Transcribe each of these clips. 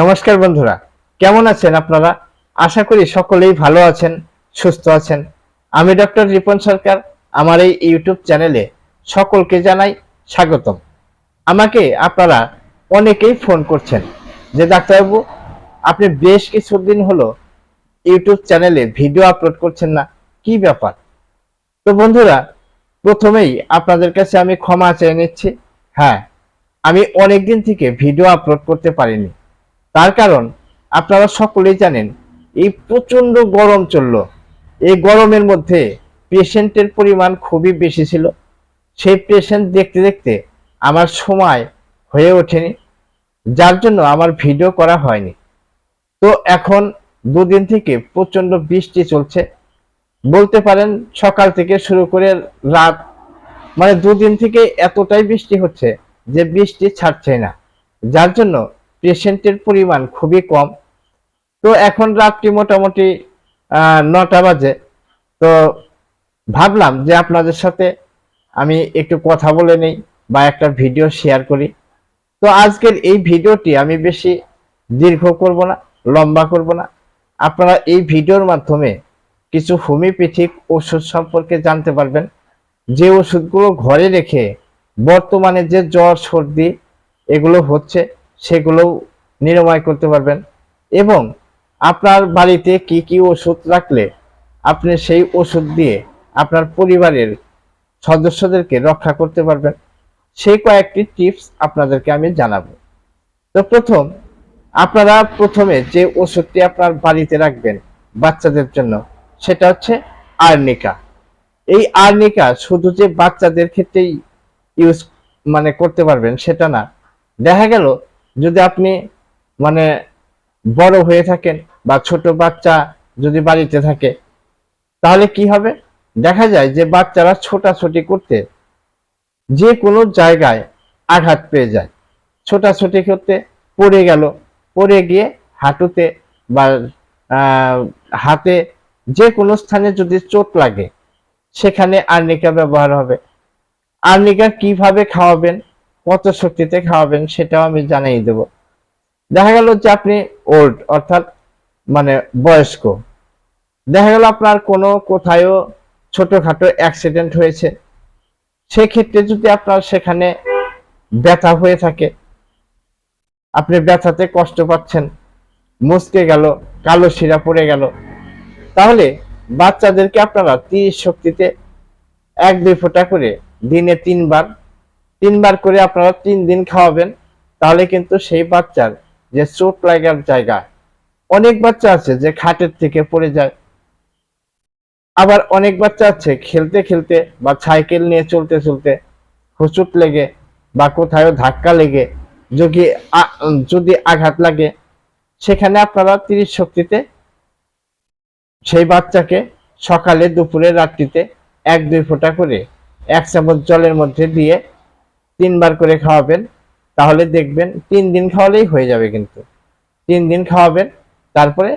নমস্কার বন্ধুরা, কেমন আছেন আপনারা? আশা করি সকলেই ভালো আছেন, সুস্থ আছেন। আমি ডক্টর রিপন সরকার, আমার এই ইউটিউব চ্যানেলে সকলকে জানাই স্বাগতম। আমাকে আপনারা অনেকেই ফোন করছেন যে, ডাক্তারবাবু, আপনি বেশ কিছুদিন হলো ইউটিউব চ্যানেলে ভিডিও আপলোড করছেন না, কি ব্যাপার? তো বন্ধুরা, প্রথমেই আপনাদের কাছে আমি ক্ষমা চেয়ে নিচ্ছি। হ্যাঁ আমি অনেকদিন থেকে ভিডিও আপলোড করতে পারিনি। তার কারণ আপনারা সকলেই জানেন, এই প্রচণ্ড গরম চলল। এই গরমের মধ্যে পেশেন্টের পরিমাণ খুবই বেশি ছিল। সেই পেশেন্ট দেখতে দেখতে আমার সময় হয়ে ওঠেনি, যার জন্য আমার ভিডিও করা হয়নি। তো এখন দুদিন থেকে প্রচণ্ড বৃষ্টি চলছে। বলতে পারেন সকাল থেকে শুরু করে রাত মানে দুদিন থেকে এতটাই বৃষ্টি হচ্ছে যে বৃষ্টি ছাড়ছে না। যার জন্য পেশেন্টের পরিমাণ খুবই কম। তো এখন রাত্রি মোটামুটি নটা বাজে। তো ভাবলাম যে আপনাদের সাথে আমি একটু কথা বলে নেই বা একটা ভিডিও শেয়ার করি। তো আজকের এই ভিডিওটি আমি বেশি দীর্ঘ করব না, লম্বা করব না। আপনারা এই ভিডিওর মাধ্যমে কিছু হোমিওপ্যাথিক ওষুধ সম্পর্কে জানতে পারবেন। যে ওষুধগুলো ঘরে রেখে বর্তমানে যে জ্বর, সর্দি এগুলো হচ্ছে সেগুলো নিরাময় করতে পারবেন। এবং আপনার বাড়িতে কি কি ওষুধ রাখলে আপনি সেই ওষুধ দিয়ে আপনার পরিবারের সদস্যদেরকে রক্ষা করতে পারবেন, সেই কয়েকটি টিপস আপনাদেরকে আমি জানাব। তো প্রথম, আপনারা প্রথমে যে ওষুধটি আপনার বাড়িতে রাখবেন বাচ্চাদের জন্য, সেটা হচ্ছে আর্নিকা। এই আর্নিকা শুধু যে বাচ্চাদের ক্ষেত্রেই ইউজ মানে করতে পারবেন সেটা না। দেখা গেল যদি আপনি মানে বড় হয়ে থাকেন বা ছোট বাচ্চা যদি বাড়িতে থাকে, তাহলে কি হবে? দেখা যায় যে বাচ্চারা ছোটাছুটি করতে যে কোনো জায়গায় আঘাত পেয়ে যায়। ছোটাছুটি করতে পড়ে গেল, পড়ে গিয়ে হাঁটুতে বা হাতে যে কোনো স্থানে যদি চোট লাগে, সেখানে আর্নিকা ব্যবহার হবে। আর্নিকা কীভাবে খাওয়াবেন? কত শক্তিতে খাওয়াবেন, সেটাও আমি জানিয়ে দেব। দেখা গেল যে আপনি ওল্ড অর্থাৎ মানে বয়স্ক। দেখা গেল আপনার কোনো কোথায়ও ছোটখাটো অ্যাক্সিডেন্ট হয়েছে। সেক্ষেত্রে যদি আপনার সেখানে ব্যথা হয়ে থাকে, আপনি ব্যথাতে কষ্ট পাচ্ছেন, মুচকে গেল, কালো শিরা পড়ে গেল, তাহলে বাচ্চাদেরকে আপনারা তিরিশ শক্তিতে এক দুই ফোঁটা করে দিনে তিনবার তিনবার করে আপনারা তিন দিন খাওয়াবেন, তাহলে কিন্তু সেই বাচ্চার যে চোট লাগার জায়গা, অনেক বাচ্চা আছে যে খাটের থেকে পড়ে যায়। আবার অনেক বাচ্চা আছে খেলতে খেলতে বা সাইকেল নিয়ে চলতে চলতে হুচুট লেগে বা কোথাও ধাক্কা লেগে যদি যদি আঘাত লাগে, সেখানে আপনারা তিরিশ শক্তিতে সেই বাচ্চাকে সকালে, দুপুরে, রাত্রিতে এক, দুই ফোঁটা করে এক চামচ জলের মধ্যে দিয়ে তিনবার করে খাওয়াবেন, তাহলে দেখবেন তিন দিন খাওয়ালেই হয়ে যাবে কিন্তু। তিন দিন খাওয়াবেন, তারপরে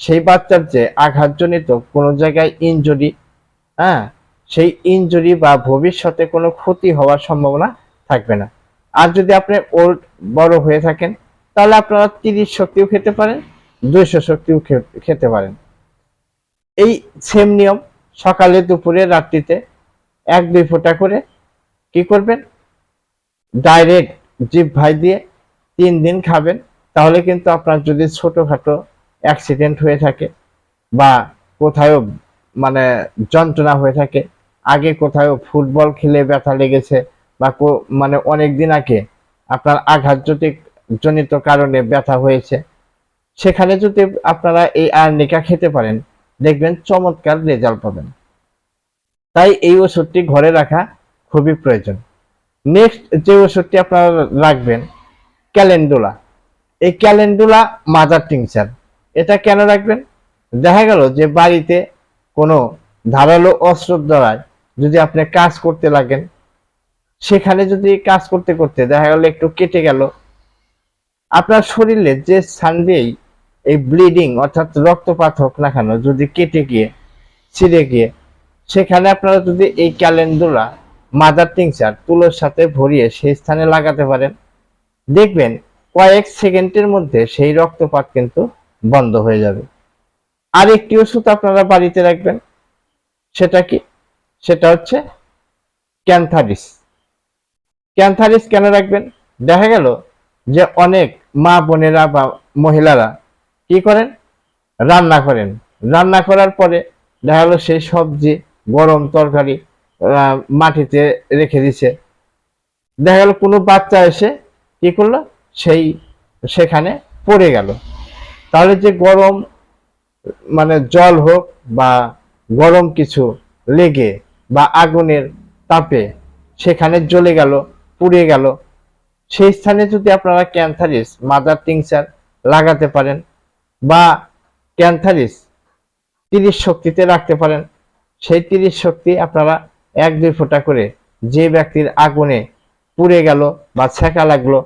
সেই বাচ্চার যে আঘাতজনিত কোনো জায়গায় ইনজুরি হ্যাঁ সেই ইনজুরি বা ভবিষ্যতে কোনো ক্ষতি হওয়ার সম্ভাবনা থাকবে না। আর যদি আপনি ওল্ড বড় হয়ে থাকেন, তাহলে আপনারা তিরিশ শক্তিও খেতে পারেন, দুইশো শক্তিও খেতে পারেন। এই সেম নিয়ম সকালে, দুপুরে, রাত্রিতে এক দুই ফোঁটা করে কি করবেন? ডাইরেক্ট জিপ ভাই দিয়ে তিন দিন খাবেন, তাহলে কিন্তু আপনার যদি ছোটখাটো অ্যাক্সিডেন্ট হয়ে থাকে বা কোথাও মানে যন্ত্রণা হয়ে থাকে, আগে কোথাও ফুটবল খেলে ব্যথা লেগেছে বা মানে অনেক দিন আগে আপনার আঘাতজনিত জনিত কারণে ব্যথা হয়েছে, সেখানে যদি আপনারা এই আর্নিকা খেতে পারেন, দেখবেন চমৎকার রেজাল্ট পাবেন। তাই এই ওষুধটি ঘরে রাখা খুবই প্রয়োজন। নেক্সট যে ওষুধটি আপনারা রাখবেন ক্যালেন্ডুলা এই ক্যালেন্ডুলা মাদার টিংচার এটা কেন রাখবেন? দেখা গেল যে বাড়িতে কোনো ধারালো অস্ত্র দ্বারায় যদি আপনি কাজ করতে লাগেন, সেখানে যদি কাজ করতে করতে দেখা গেল একটু কেটে গেল, আপনার শরীরে যে স্থান দিয়েই এই ব্লিডিং অর্থাৎ রক্তপাত হোক না কেন যদি কেটে গিয়ে, ছিঁড়ে গিয়ে, সেখানে আপনারা যদি এই ক্যালেন্ডুলা মাদার টিংচার তুলোর সাথে ভরিয়ে সেই স্থানে লাগাতে পারেন। দেখবেন কয়েক সেকেন্ডের মধ্যে সেই রক্তপাত কিন্তু বন্ধ হয়ে যাবে। আর একটি ওষুধ আপনারা বাড়িতে রাখবেন, সেটা কি? সেটা হচ্ছে ক্যান্থারিস। ক্যান্থারিস কেন রাখবেন? দেখা গেল যে অনেক মা বোনেরা বা মহিলারা কি করেন? রান্না করেন। রান্না করার পরে দেখা গেলো সেই সবজি, গরম তরকারি মাটিতে রেখে দিছে। দেখা গেল কোনো বাচ্চা এসে কি করল? সেই, সেখানে পড়ে গেল। তাহলে যে গরম মানে জল হোক বা গরম কিছু লেগে বা আগুনের তাপে সেখানে জ্বলে গেল, পুড়ে গেল, সেই স্থানে যদি আপনারা ক্যান্থারিস, মাদার টিংচার লাগাতে পারেন বা ক্যান্থারিস, তিরিশ শক্তিতে রাখতে পারেন, সেই তিরিশ শক্তি আপনারা এক, দুই ফোঁটা করে যে ব্যক্তির আগুনে পুড়ে গেল বা ছ্যাঁকা লাগল,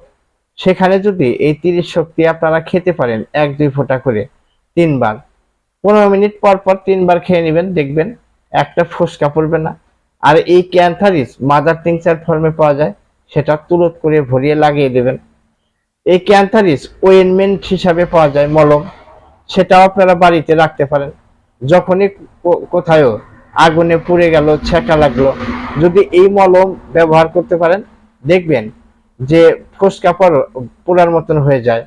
সেখানে যদি এই তিরিশ শক্তি আপনারা খেতে পারেন এক, দুই ফোঁটা করে তিনবার। পনেরো মিনিট পর পর তিনবার খেয়ে নেবেন, দেখবেন একটা ফোসকা পড়বে না। আর এই ক্যান্থারিস মাদার টিংচার ফর্মে পাওয়া যায়, সেটা তুলত করে ভরিয়ে লাগিয়ে দেবেন। এই ক্যান্থারিস ওয়েনমেন্ট হিসাবে পাওয়া যায় মলম, সেটাও আপনারা বাড়িতে রাখতে পারেন। যখনই কো- কোথাও আগুনে পুড়ে গেল, ছ্যাঁকা লাগল। যদি এই মলম ব্যবহার করতে পারেন, দেখবেন যে ফোসকা পড়- পোড়ার মতন হয়ে যায়,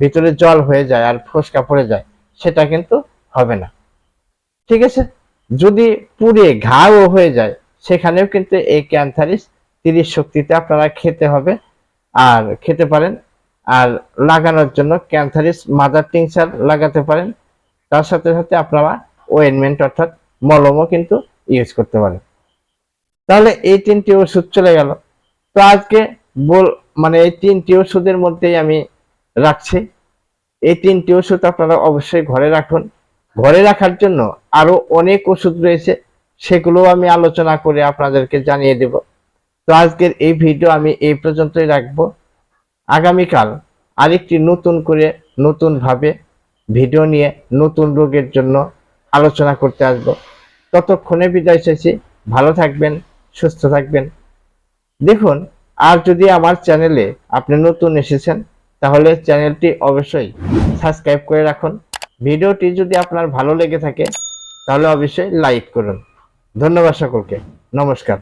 ভিতরে জল হয়ে যায় আর ফোসকা পড়ে যায়, সেটা কিন্তু হবে না। ঠিক আছে? যদি পুড়ে ঘাও হয়ে যায়, সেখানেও কিন্তু এই ক্যান্থারিস তিরিশ শক্তিতে আপনারা খেতে হবে আর খেতে পারেন। আর লাগানোর জন্য ক্যান্থারিস মাদার টিংচার লাগাতে পারেন। তার সাথে সাথে আপনারা ওয়েনমেন্ট অর্থাৎ মলমও কিন্তু ইউজ করতে পারেন তাহলে এই তিনটি ওষুধ চলে গেল। তো আজকে বল মানে এই তিনটি ওষুধের মধ্যেই আমি রাখছি। এই তিনটি ওষুধ আপনারা অবশ্যই ঘরে রাখুন। ঘরে রাখার জন্য আরও অনেক ওষুধ রয়েছে, সেগুলো আমি আলোচনা করে আপনাদেরকে জানিয়ে দেব। তো আজকের এই ভিডিও আমি এই পর্যন্তই রাখব। আগামীকাল আরেকটি নতুন করে নতুন ভাবে ভিডিও নিয়ে নতুন রোগের জন্য আলোচনা করতে আসব। ততক্ষণে বিদায় চাইছি। ভালো থাকবেন, সুস্থ থাকবেন। দেখুন, আর যদি আমার চ্যানেলে আপনি নতুন এসেছেন, তাহলে চ্যানেলটি অবশ্যই সাবস্ক্রাইব করে রাখুন। ভিডিওটি যদি আপনার ভালো লেগে থাকে, তাহলে অবশ্যই লাইক করুন। ধন্যবাদ সকলকে। নমস্কার।